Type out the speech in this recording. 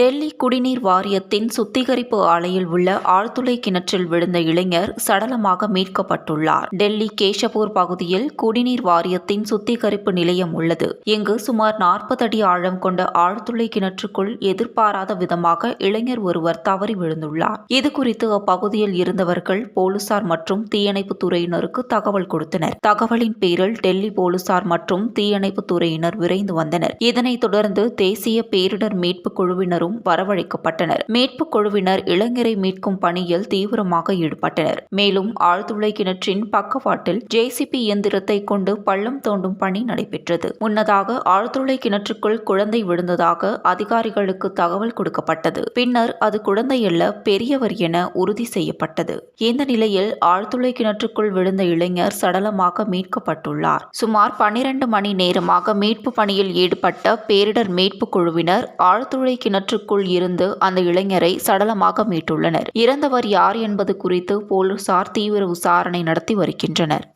டெல்லி குடிநீர் வாரியத்தின் சுத்திகரிப்பு ஆலையில் உள்ள ஆழ்துளை கிணற்றில் விழுந்த இளைஞர் சடலமாக மீட்கப்பட்டுள்ளார். டெல்லி கேஷபூர் பகுதியில் குடிநீர் வாரியத்தின் சுத்திகரிப்பு நிலையம் உள்ளது. இங்கு சுமார் நாற்பது அடி ஆழம் கொண்ட ஆழ்துளை கிணற்றுக்குள் எதிர்பாராத விதமாக இளைஞர் ஒருவர் தவறி விழுந்துள்ளார். இது குறித்து அப்பகுதியில் இருந்தவர்கள் போலீசார் மற்றும் தீயணைப்பு துறையினருக்கு தகவல் கொடுத்தனர். தகவலின் பேரில் டெல்லி போலீசார் மற்றும் தீயணைப்பு துறையினர் விரைந்து வந்தனர். இதனைத் தொடர்ந்து தேசிய பேரிடர் மீட்பு அனைவரும் வரவழைக்கப்பட்டனர். மீட்புக் குழுவினர் இளைஞரை மீட்கும் பணியில் தீவிரமாக ஈடுபட்டனர். மேலும் ஆழ்துளை கிணற்றின் பக்கவாட்டில் ஜேசிபி இயந்திரத்தை கொண்டு பள்ளம் தோண்டும் பணி நடைபெற்றது. முன்னதாக ஆழ்துளை கிணற்றுக்குள் குழந்தை விழுந்ததாக அதிகாரிகளுக்கு தகவல் கொடுக்கப்பட்டது. பின்னர் அது குழந்தை அல்ல பெரியவர் என உறுதி செய்யப்பட்டது. இந்த நிலையில் ஆழ்துளை கிணற்றுக்குள் விழுந்த இளைஞர் சடலமாக மீட்கப்பட்டுள்ளார். சுமார் பனிரண்டு மணி நேரமாக மீட்பு பணியில் ஈடுபட்ட பேரிடர் மீட்பு குழுவினர் ஆழ்துளை கிணற்றுக்குள் இருந்து அந்த இளைஞரை சடலமாக மீட்டுள்ளனர். இறந்தவர் யார் என்பது குறித்து போலீசார் தீவிர விசாரணை நடத்தி வருகின்றனர்.